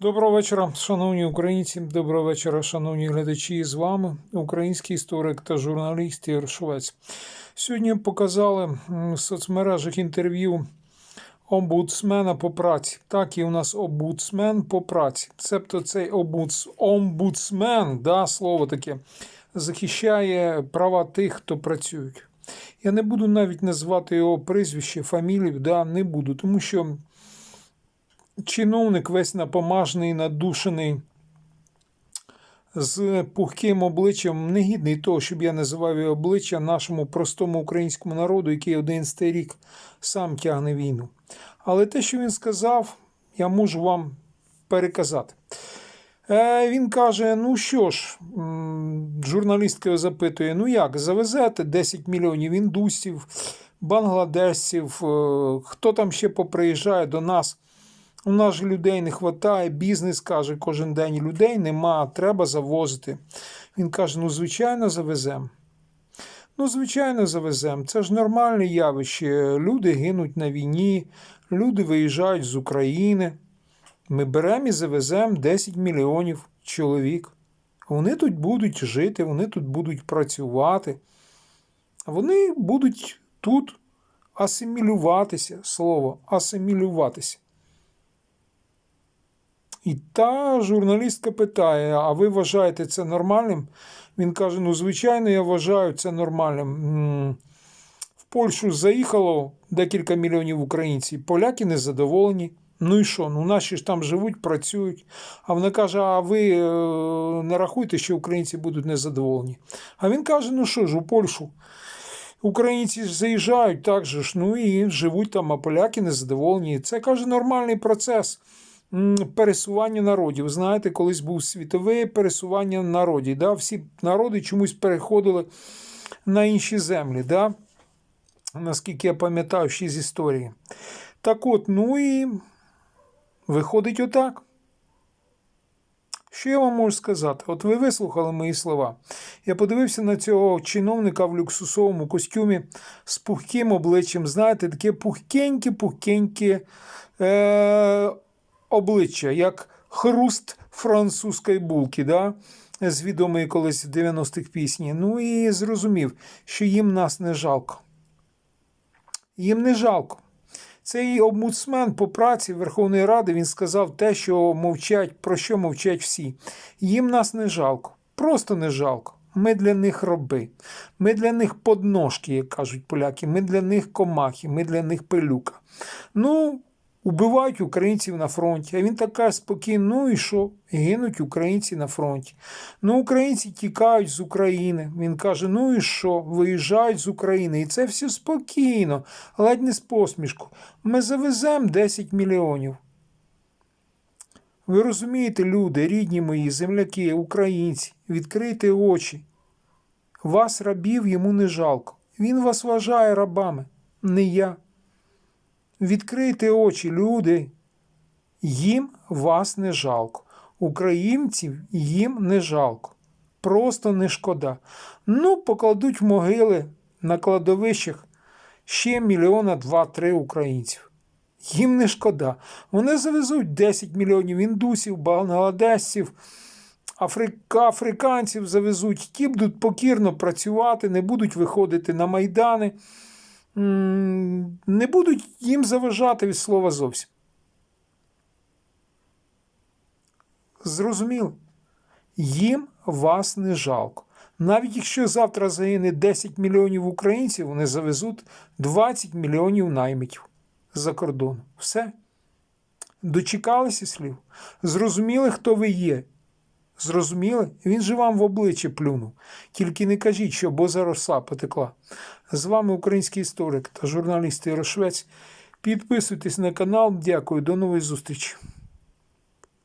Доброго вечора, шановні українці. Доброго вечора, шановні глядачі. З вами український історик та журналіст Ігор Швець. Сьогодні показали в соцмережах інтерв'ю омбудсмена по праці. Так, і у нас омбудсмен по праці. Цебто цей омбудс... омбудсмен, да, слово таке, захищає права тих, хто працюють. Я не буду навіть назвати його прізвище, фамілію, да, не буду, тому що чиновник весь напомажений, надушений, з пухким обличчям, не гідний того, щоб я називав його обличчя нашому простому українському народу, який 11 рік сам тягне війну. Але те, що він сказав, я можу вам переказати. Е, Він каже: ну що ж, журналістка його запитує: ну як, завезете 10 мільйонів індусів, бангладесців, е, хто там ще поприїжджає до нас? У нас же людей не вистачає, бізнес каже, кожен день людей нема, треба завозити. Він каже: ну, звичайно, завеземо. Ну, звичайно, завеземо. Це ж нормальне явище. Люди гинуть на війні, люди виїжджають з України. Ми беремо і завеземо 10 мільйонів чоловік. Вони тут будуть жити, вони тут будуть працювати. Вони будуть тут асимілюватися, слово асимілюватися. І та журналістка питає: а ви вважаєте це нормальним? Він каже: ну, звичайно, я вважаю це нормальним. В Польщу заїхало декілька мільйонів українців, поляки незадоволені. Ну і що? Ну наші ж там живуть, працюють. А вона каже: а ви е, не рахуйте, що українці будуть незадоволені. А він каже: ну що ж, у Польщу українці заїжджають так же ж, ну і живуть там, а поляки незадоволені. Це каже нормальний процес пересування народів. Знаєте, колись був світове пересування народів. Да? Всі народи чомусь переходили на інші землі. Да? Наскільки я пам'ятаю ще з історії. Так от, ну і виходить отак. Що я вам можу сказати? От ви вислухали мої слова. Я подивився на цього чиновника в люксусовому костюмі з пухким обличчям. Знаєте, таке пухкеньке-пухкеньке е- обличчя, як хруст французької булки, да? з відомої колись в 90-х пісні. Ну і зрозумів, що їм нас не жалко. Їм не жалко. Цей омбудсмен по праці Верховної Ради він сказав те, що мовчать, про що мовчать всі. Їм нас не жалко, просто не жалко. Ми для них роби, ми для них подножки, як кажуть поляки, ми для них комахи, ми для них пилюка. Ну, убивають українців на фронті. А він така спокійно, ну і що? Гинуть українці на фронті. Ну, українці тікають з України. Він каже: ну і що? Виїжджають з України. І це все спокійно, ледь не з посмішку. Ми завеземо 10 мільйонів. Ви розумієте, люди, рідні мої, земляки, українці, відкрийте очі. Вас, рабів, йому не жалко. Він вас вважає рабами, не я. Відкрийте очі, люди. Їм вас не жалко. Українців їм не жалко. Просто не шкода. Ну, покладуть могили на кладовищах ще мільйона два-три українців. Їм не шкода. Вони завезуть 10 мільйонів індусів, бангладесців, африка, африканців завезуть. Ті будуть покірно працювати, не будуть виходити на майдани не будуть їм заважати від слова зовсім. Зрозуміло? Їм вас не жалко. Навіть якщо завтра загине 10 мільйонів українців, вони завезуть 20 мільйонів наймитів за кордону. Все. Дочекалися слів. Зрозуміли, хто ви є. Зрозуміли? Він же вам в обличчя плюнув. Тільки не кажіть, що боза роса потекла. З вами український історик та журналіст Ірошвець. Підписуйтесь на канал. Дякую, до нової зустрічі.